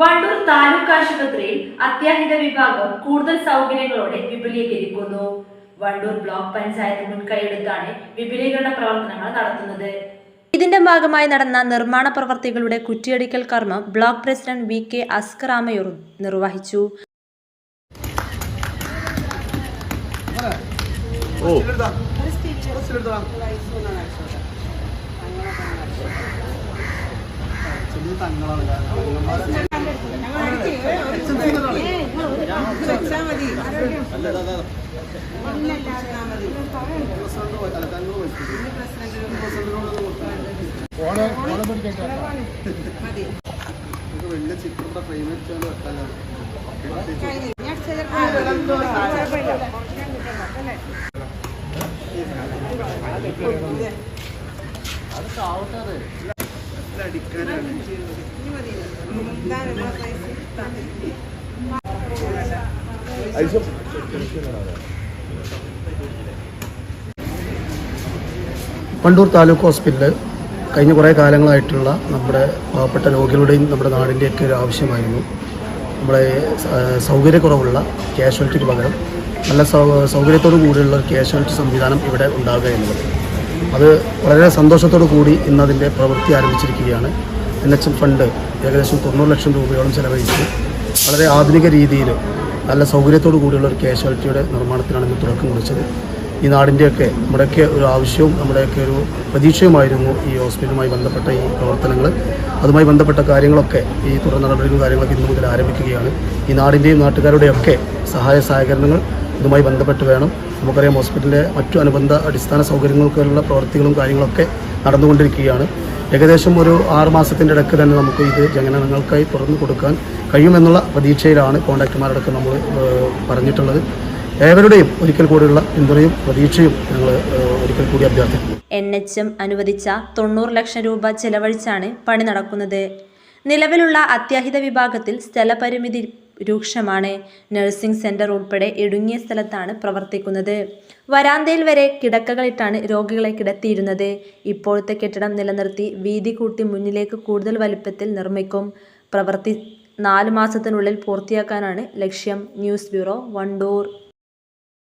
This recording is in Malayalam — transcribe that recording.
Vandoor taluk ആശുപത്രിയിൽ അത്യാഹിത വിഭാഗം കൂടുതൽ സൗകര്യങ്ങളോടെ വിപുലീകരിക്കുന്നു. വണ്ടൂർ ബ്ലോക്ക് പഞ്ചായത്ത് മുൻകൈയെടുത്താണ് വിപുലീകരണ പ്രവർത്തനങ്ങൾ നടത്തുന്നത്. ഇതിന്റെ ഭാഗമായി നടന്ന നിർമ്മാണ പ്രവർത്തികളുടെ കുറ്റിയടിക്കൽ കർമ്മം ബ്ലോക്ക് പ്രസിഡന്റ് വി കെ അസ്കറാമയൂർ നിർവഹിച്ചു. വലിയ ചിത്രത്തെ ഫ്രെയിം വെച്ചാൽ അടിക്കാനാണ്. വണ്ടൂർ താലൂക്ക് ഹോസ്പിറ്റൽ കഴിഞ്ഞ കുറേ കാലങ്ങളായിട്ടുള്ള നമ്മുടെ പാവപ്പെട്ട രോഗികളുടെയും നമ്മുടെ നാടിന്റെയൊക്കെ ഒരു ആവശ്യമായിരുന്നു. നമ്മുടെ സൗകര്യക്കുറവുള്ള ക്യാഷ്വാലിറ്റിക്ക് പകരം നല്ല സൗ സൗകര്യത്തോടു കൂടിയുള്ള ഒരു ക്യാഷ്വാലിറ്റി സംവിധാനം ഇവിടെ ഉണ്ടാകുക എന്നുള്ളത് അത് വളരെ സന്തോഷത്തോടു കൂടി ഇന്നതിന്റെ പ്രവൃത്തി ആരംഭിച്ചിരിക്കുകയാണ്. എൻ എച്ച് എം ഫണ്ട് ഏകദേശം തൊണ്ണൂറ് ലക്ഷം രൂപയോളം ചെലവഴിച്ച്. വളരെ ആധുനിക രീതിയിൽ നല്ല സൗകര്യത്തോടു കൂടിയുള്ള ഒരു കാഷ്വാലിറ്റിയുടെ നിർമ്മാണത്തിനാണ് ഇന്ന് തുടക്കം കുറിച്ചത്. ഈ നാടിന്റെയൊക്കെ നമ്മുടെയൊക്കെ ഒരു ആവശ്യവും നമ്മുടെയൊക്കെ ഒരു പ്രതീക്ഷയുമായിരുന്നു ഈ ഹോസ്പിറ്റലുമായി ബന്ധപ്പെട്ട ഈ പ്രവർത്തനങ്ങൾ. അതുമായി ബന്ധപ്പെട്ട കാര്യങ്ങളൊക്കെ ഈ തുടർ നടപടികളും കാര്യങ്ങളൊക്കെ ഇന്നു മുതൽ ആരംഭിക്കുകയാണ്. ഈ നാടിന്റെയും നാട്ടുകാരുടെയൊക്കെ സഹായ സഹകരണങ്ങൾ ഇതുമായി ബന്ധപ്പെട്ട് വേണം. നമുക്കറിയാം ഹോസ്പിറ്റലിലെ മറ്റു അനുബന്ധ അടിസ്ഥാന സൗകര്യങ്ങൾക്കുള്ള പ്രവൃത്തികളും കാര്യങ്ങളൊക്കെ നടന്നുകൊണ്ടിരിക്കുകയാണ്. ഏകദേശം ഒരു ആറ് മാസത്തിന്റെ ഇടയ്ക്ക് തന്നെ നമുക്ക് ഇത് ജനനങ്ങൾക്കായി തുറന്നു കൊടുക്കാൻ കഴിയുമെന്നുള്ള പ്രതീക്ഷയിലാണ് കോൺട്രാക്ടർമാരടക്കം നമ്മൾ പറഞ്ഞിട്ടുള്ളത്. ഏവരുടെയും ഒരിക്കൽ കൂടിയുള്ള പിന്തുണയും പ്രതീക്ഷയും ഞങ്ങൾ ഒരിക്കൽ കൂടി അഭ്യർത്ഥിക്കുന്നു. എൻ എച്ച് എം അനുവദിച്ച തൊണ്ണൂറ് ലക്ഷം രൂപ ചെലവഴിച്ചാണ് പണി നടക്കുന്നത്. നിലവിലുള്ള അത്യാഹിത വിഭാഗത്തിൽ സ്ഥലപരിമിതി രൂക്ഷമാണ്. നഴ്സിംഗ് സെന്റർ ഉൾപ്പെടെ ഇടുങ്ങിയ സ്ഥലത്താണ് പ്രവർത്തിക്കുന്നത്. വരാന്തയിൽ വരെ കിടക്കകളിട്ടാണ് രോഗികളെ കിടത്തിയിരുന്നത്. ഇപ്പോഴത്തെ കെട്ടിടം നിലനിർത്തി വീതി കൂട്ടി മുന്നിലേക്ക് കൂടുതൽ വലുപ്പത്തിൽ നിർമ്മിക്കും. പ്രവർത്തി നാല് മാസത്തിനുള്ളിൽ പൂർത്തിയാക്കാനാണ് ലക്ഷ്യം. News bureau Vandoor.